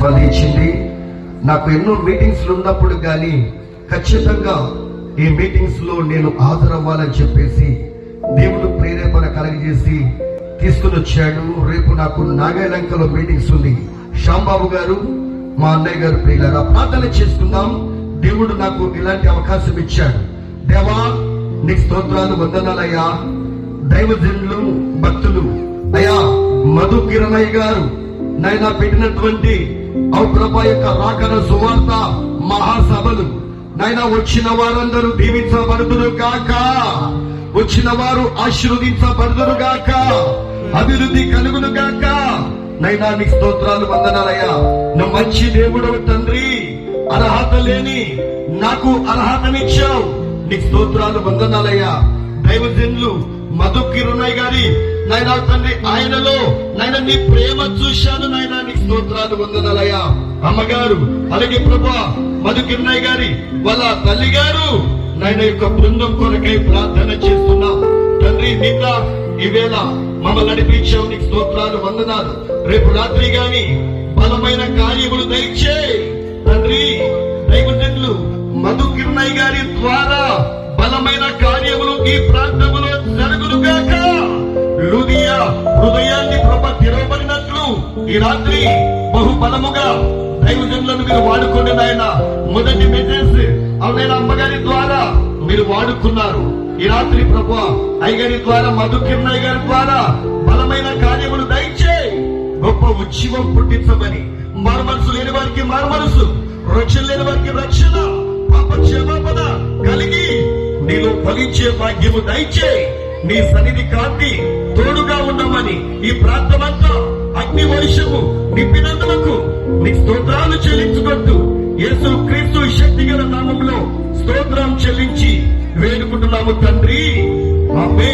స్పందించింది. నాకు ఎన్నో మీటింగ్స్ ఉన్నప్పుడు కానీ ఖచ్చితంగా ఈ మీటింగ్స్లో నేను హాజరవ్వాలని చెప్పేసి దేవుడు ప్రేరేపణ కలగజేసి తీసుకుని వచ్చాడు. రేపు నాకు నాగాలంకలో మీటింగ్స్ ఉంది. శ్యాంబాబు గారు మా అన్నయ్య గారు ప్రియులారా ప్రార్థన చేసుకుందాం దేవుడు నాకు ఇలాంటి అవకాశం ఇచ్చాడు. దేవా నీకు స్తోత్రాలు వందనాలయ్యా దైవజనులు భక్తులు. అయ్యా మధు కిరణయ్య గారు నాయన పెట్టినటువంటి ఔప్రభ యొక్క రాకన సువార్త మహాసభలు. నైనా వచ్చిన వారందరూ దీవించబడుదురు కాక వచ్చిన వారు ఆశీర్వదించబడుదురు గాక. అభివృద్ధి కలుగును గాక. నైనా నీకు స్తోత్రాలు వందనాలయ్యా. నువ్వు మంచి దేవుడవు తండ్రి. అర్హత లేని నాకు అర్హతనిచ్చావు. నీకు స్తోత్రాలు వందనాలయ్యా. దైవజనులు మధు కిరుణయ్య గారి నైనా తండ్రి ఆయనలో నాయన నీ ప్రేమ చూశాను నాయన నీకు స్తోత్రాలు వందనాలయ్యా. అమ్మగారు అలాగే ప్రభా మధు కిరుణయ్య గారి వాళ్ళ తల్లి గారు నాయన యొక్క బృందం కొరకై ప్రార్థన చేస్తున్నాం. తండ్రి నిన్న ఈవేళ మమ్మల్ని నడిపించావు నీకు స్తోత్రాలు వందనాలు. రేపు రాత్రి గాని బలమైన కార్యములు దయచే తండ్రి దైవజనులు మధు కిరణయ్య గారి ద్వారా బలమైన కార్యములు ఈ ప్రాంతంలో జరుగును కాక హృదయాన్ని ఈ రాత్రి బహుబలముగా దైవజనులను మీరు వాడుకోండి నాయన. మొదటి మెసేజ్ అవునైనా అమ్మగారి ద్వారా మీరు వాడుకున్నారు. ఈ రాత్రి ప్రభు అయ్యగారి ద్వారా మధు కిరణయ్య గారి ద్వారా బలమైన కార్యములు దయచే గొప్ప ఉద్యమం పుట్టించమని మారు మనసు లేని వారికి మారు మనసు రక్షణ లేని వారికి రక్షణ పాప క్షమాపణ కలిగి నీలో ఫలించే భాగ్యము దయచే నీ సన్నిధి కాంతి తోడుగా ఉండమని ఈ ప్రాంతమంతా అగ్ని వర్షము నింపినందులకు నీ స్తోత్రాలు చెల్లించుకుంటూ యేసు క్రీస్తు శక్తి గల నామంలో స్తోత్రం చెల్లించి వేడుకుంటున్నాము తండ్రి. ఆమె